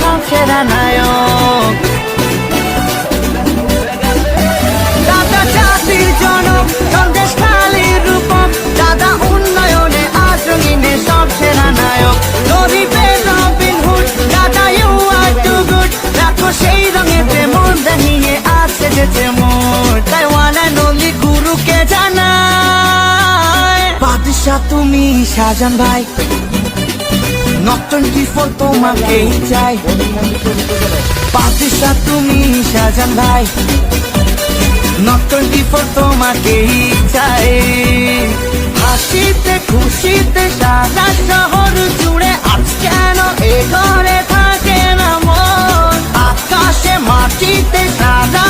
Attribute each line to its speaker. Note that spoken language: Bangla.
Speaker 1: সব সেরা নায়ক দাদা জাতির জনক সন্দেশ খালি রূপক। দাদা উন্নয়নে আজ রঙিনে সব সেরা নায়ক গরিবের রবিন হুড দাদা ইউ আর টু গুড দেখো সেই রঙেতে মন দাহিয়ে আছে যেতে মোর তাই ওয়ান অ্যান্ড অনলি গুরুকে জানায় বাদশা তুমি শাহজান ভাই। নর্তনটি ফল তোমাকেই চাই? পাতিসা তুমি সাজান ভাই। নর্তনটি ফল তোমাকেই চাই? হাসিতে, খুশিতে সারা শহর জুড়ে আজ কেন এ ঘরে থাকে না মন? আকাশে, মাটিতে সারা